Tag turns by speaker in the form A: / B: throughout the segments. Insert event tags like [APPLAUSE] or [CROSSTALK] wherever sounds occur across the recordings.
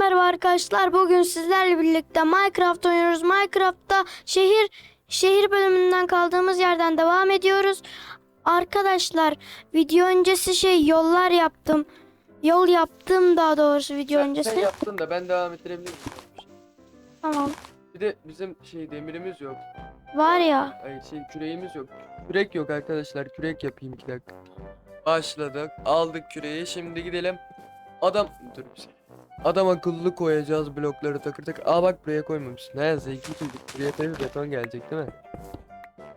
A: merhaba arkadaşlar. Bugün sizlerle birlikte Minecraft oynuyoruz. Minecraft'ta şehir şehir bölümünden kaldığımız yerden devam ediyoruz. Arkadaşlar video öncesi şey yollar yaptım. Yol yaptım daha doğrusu video
B: Sen,
A: öncesi.
B: sen yaptın da ben devam ettirebilir miyim?
A: Tamam.
B: Bir de bizim şey demirimiz yok.
A: Var ya.
B: Ay şey küreğimiz yok. Kürek yok arkadaşlar. Kürek yapayım iki dakika. Başladık. Aldık küreği. Şimdi gidelim. Adam dur bir şey. Adam akıllı koyacağız blokları takır takır. Aa bak buraya koymamışsın. Ne zeki çocuk. Buraya tabii beton gelecek değil mi?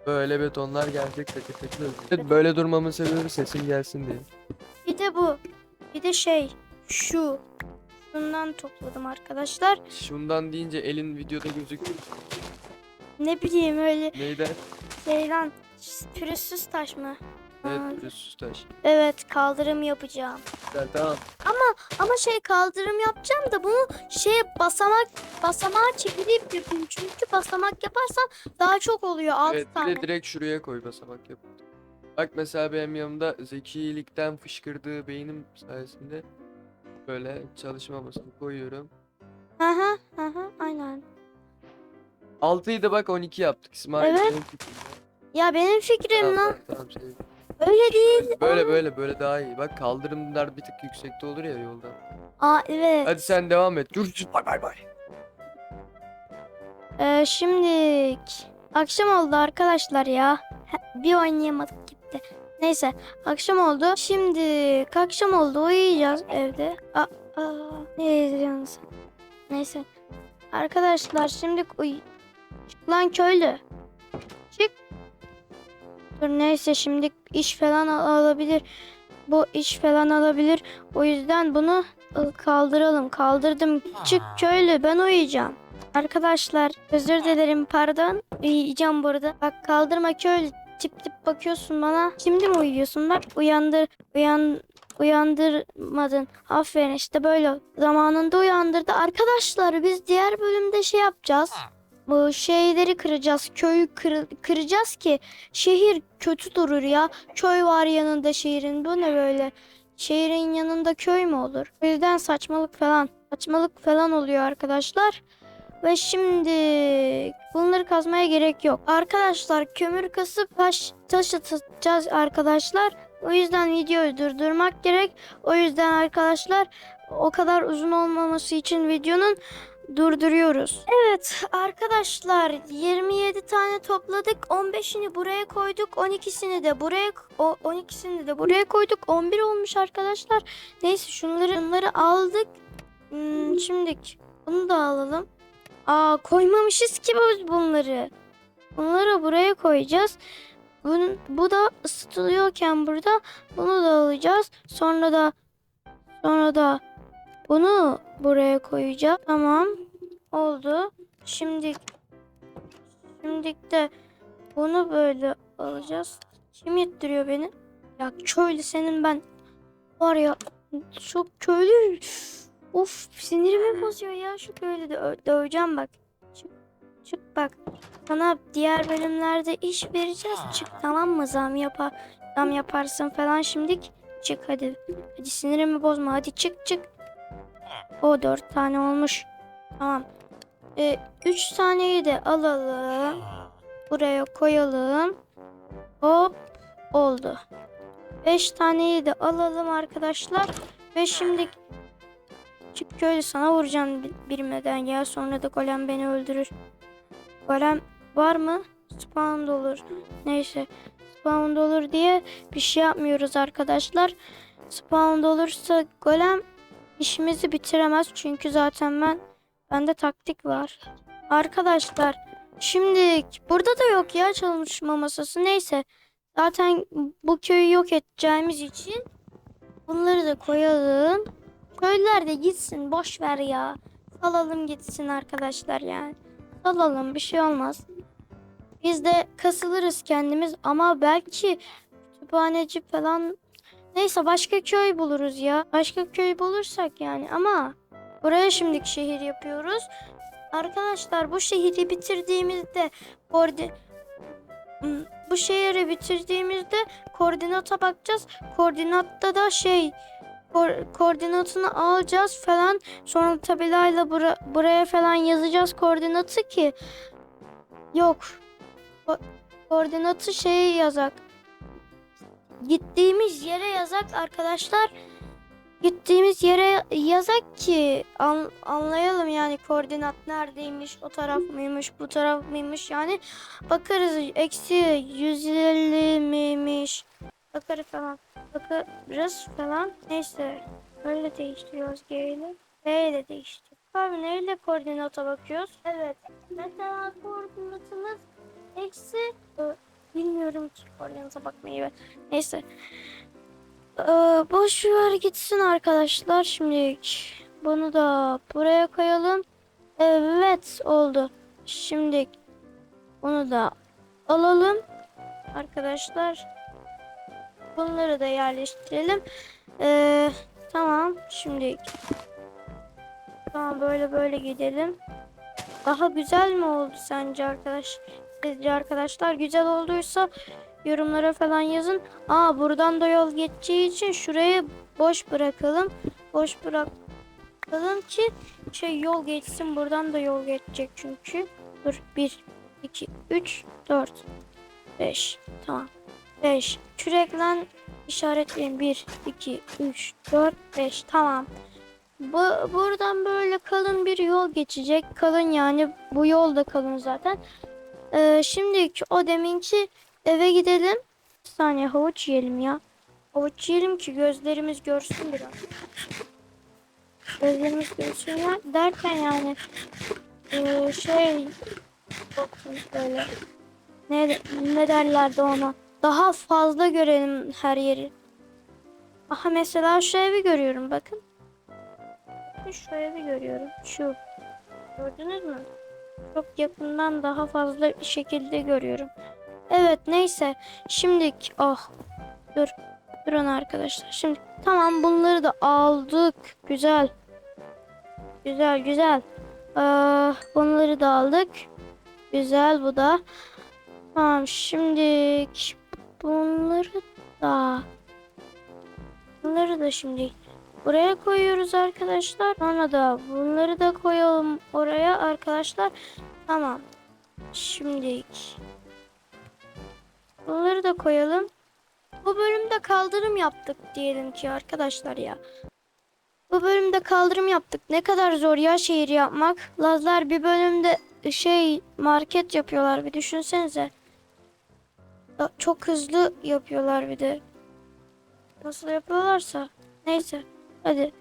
B: Böyle betonlar gelecek takır takır. Evet, böyle durmamın sebebi sesim gelsin diye.
A: Bir de bu. Bir de şey şu. Bundan topladım arkadaşlar.
B: Şundan deyince elin videoda gözüküyor.
A: Ne bileyim öyle
B: Neyden?
A: şey lan pürüzsüz taş mı?
B: Evet pürüzsüz taş.
A: evet kaldırım yapacağım.
B: Güzel tamam.
A: Ama şey kaldırım yapacağım da bunu şey basamak basamağa çevirip yapayım. Çünkü basamak yaparsam daha çok oluyor 6
B: Evet
A: tane.
B: de direkt şuraya koy basamak yap. Bak mesela benim yanımda zekilikten fışkırdığı beynim sayesinde böyle çalışma masasını koyuyorum.
A: Hı hı hı hı aynen.
B: 6'yı da bak 12 yaptık İsmail.
A: Evet. Ya benim fikrim lan
B: tamam, şey.
A: öyle değil.
B: Böyle böyle böyle daha iyi. Bak kaldırımlar bir tık yüksekte olur ya yoldan.
A: Aa evet.
B: Hadi sen devam et. Dur bay bay bay.
A: Ee, şimdi akşam oldu arkadaşlar ya. Bir oynayamadık gitti. Neyse akşam oldu. Şimdi akşam oldu uyuyacağız evde. Aa, aa, ne izliyorsunuz? Neyse. Arkadaşlar şimdi uy... Çık lan köylü. Çık. Dur neyse şimdi iş falan al- alabilir. Bu iş falan alabilir. O yüzden bunu ı, kaldıralım. Kaldırdım. Çık köylü ben uyuyacağım. Arkadaşlar özür dilerim pardon. Uyuyacağım burada. Bak kaldırma köylü. Tip tip bakıyorsun bana. Şimdi mi uyuyorsun? Bak uyandır. Uyan uyandırmadın. Aferin işte böyle zamanında uyandırdı. Arkadaşlar biz diğer bölümde şey yapacağız. Şeyleri kıracağız. Köyü kır- kıracağız ki şehir kötü durur ya. Köy var yanında şehrin. Bu ne böyle? Şehrin yanında köy mü olur? O yüzden saçmalık falan. Saçmalık falan oluyor arkadaşlar. Ve şimdi bunları kazmaya gerek yok. Arkadaşlar kömür kasıp taş, taş atacağız arkadaşlar. O yüzden videoyu durdurmak gerek. O yüzden arkadaşlar o kadar uzun olmaması için videonun durduruyoruz. Evet arkadaşlar 27 tane topladık. 15'ini buraya koyduk. 12'sini de buraya o 12'sini de buraya koyduk. 11 olmuş arkadaşlar. Neyse şunları bunları aldık. Hmm, şimdi bunu da alalım. Aa koymamışız ki biz bunları. Bunları buraya koyacağız. Bunun, bu da ısıtılıyorken burada bunu da alacağız. Sonra da sonra da bunu buraya koyacağız. Tamam. Oldu. Şimdi şimdi de bunu böyle alacağız. Kim ittiriyor beni? Ya köylü senin ben var ya çok köylü. Of sinirimi bozuyor ya şu köylü de döveceğim bak. Çık, çık bak. Sana diğer bölümlerde iş vereceğiz. Çık tamam mı zam yapar zam yaparsın falan şimdik. Çık hadi. Hadi sinirimi bozma hadi çık çık. O dört tane olmuş. Tamam. Ee, üç taneyi de alalım. Buraya koyalım. Hop oldu. Beş taneyi de alalım arkadaşlar. Ve şimdi çık köylü sana vuracağım bi- bilmeden ya. Sonra da golem beni öldürür. Golem var mı? Spawn olur. Neyse. Spawn olur diye bir şey yapmıyoruz arkadaşlar. Spawn olursa golem işimizi bitiremez. Çünkü zaten ben bende taktik var. Arkadaşlar şimdi burada da yok ya çalışma masası. Neyse. Zaten bu köyü yok edeceğimiz için bunları da koyalım. Köylüler de gitsin boş ver ya. Salalım gitsin arkadaşlar yani. Salalım bir şey olmaz. Biz de kasılırız kendimiz ama belki kütüphaneci falan neyse başka köy buluruz ya. Başka köy bulursak yani ama buraya şimdiki şehir yapıyoruz. Arkadaşlar bu şehri bitirdiğimizde koordi Hmm, bu şehri bitirdiğimizde koordinata bakacağız. Koordinatta da şey Ko- koordinatını alacağız falan. Sonra tabelayla bura- buraya falan yazacağız koordinatı ki. Yok. Ko- koordinatı şey yazak. Gittiğimiz yere yazak arkadaşlar. Gittiğimiz yere yazak ki an- anlayalım yani koordinat neredeymiş, o taraf mıymış, bu taraf mıymış yani bakarız eksi 150 miymiş bakarız falan bakarız falan neyse öyle değiştiriyoruz G ile B ile değiştiriyoruz. Abi neyle koordinata bakıyoruz? Evet mesela koordinatımız eksi bilmiyorum ki koordinata bakmayı ben. Neyse ee, boş ver gitsin arkadaşlar şimdi bunu da buraya koyalım. Evet oldu. Şimdi bunu da alalım arkadaşlar. Bunları da yerleştirelim. Ee, tamam şimdi tamam böyle böyle gidelim. Daha güzel mi oldu sence arkadaş? Sizce arkadaşlar güzel olduysa yorumlara falan yazın. Aa buradan da yol geçeceği için şurayı boş bırakalım. Boş bırakalım ki şey yol geçsin. Buradan da yol geçecek çünkü. Dur 1 2 3 4 5 tamam. 5 kürekle işaretleyin 1 2 3 4 5 tamam. Bu, buradan böyle kalın bir yol geçecek. Kalın yani bu yol da kalın zaten. Ee, şimdi o deminki eve gidelim. Bir saniye havuç yiyelim ya. Havuç yiyelim ki gözlerimiz görsün biraz. Gözlerimiz görsün ya. Derken yani ee, şey bakın böyle ne, ne derlerdi ona. Daha fazla görelim her yeri. Aha mesela şu evi görüyorum bakın. Şu evi görüyorum. Şu. Gördünüz mü? Çok yakından daha fazla şekilde görüyorum. Evet neyse. Şimdi ah dur. Durun arkadaşlar. Şimdi tamam bunları da aldık. Güzel. Güzel güzel. Ee, bunları da aldık. Güzel bu da. Tamam şimdi bunları da bunları da şimdi buraya koyuyoruz arkadaşlar. Sonra da bunları da koyalım oraya arkadaşlar. Tamam. Şimdi bunları da koyalım. Bu bölümde kaldırım yaptık diyelim ki arkadaşlar ya. Bu bölümde kaldırım yaptık. Ne kadar zor ya şehir yapmak. Lazlar bir bölümde şey market yapıyorlar bir düşünsenize. Çok hızlı yapıyorlar bir de. Nasıl yapıyorlarsa. Neyse. Hadi.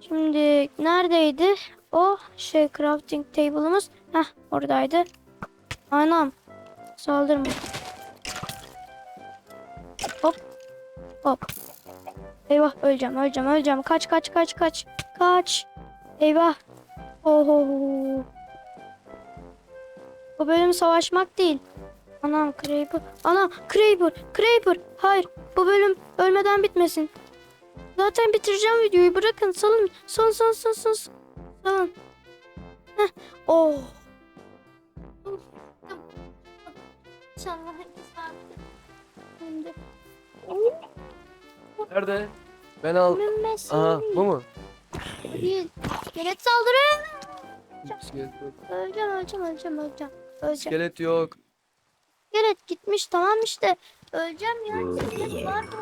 A: Şimdi neredeydi? O şey crafting table'ımız. Heh oradaydı. Anam. Saldırma. Hop. Hop. Eyvah öleceğim öleceğim öleceğim. Kaç kaç kaç kaç. Kaç. Eyvah. Oho. Bu bölüm savaşmak değil. Anam Creeper. Ana Creeper. Creeper. Hayır. Bu bölüm ölmeden bitmesin. Zaten bitireceğim videoyu. Bırakın. Salın. Salın salın salın salın. Salın. Heh. Oh. İnşallah Şimdi.
B: Nerede? Ben al. Aha bu mu?
A: Değil. İskelet saldırı.
B: İskelet yok.
A: Öleceğim öleceğim öleceğim öleceğim. Öleceğim.
B: İskelet yok.
A: İskelet gitmiş tamam işte. Öleceğim ya. İskelet var burada.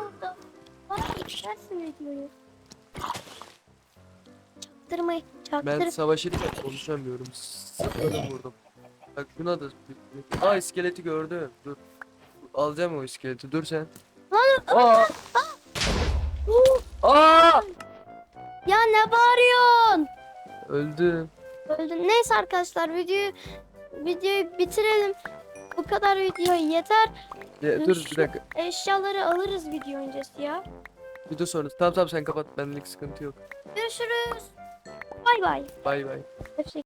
A: Videoyu. Çaktırmayın.
B: Ben savaşırken konuşamıyorum. Sıkıldım [LAUGHS] vurdum. Bak buna da... Aa iskeleti gördüm. Dur. Alacağım o iskeleti. Dur sen. Aa! Aa!
A: Ya ne bağırıyorsun?
B: Öldüm.
A: Öldün. Neyse arkadaşlar videoyu videoyu bitirelim. Bu kadar video yeter.
B: Ya, dur bir dakika.
A: Eşyaları alırız video öncesi ya.
B: Video sonrası. Tamam tamam sen kapat. Benlik sıkıntı yok.
A: Görüşürüz. Bay bay.
B: Bay bay.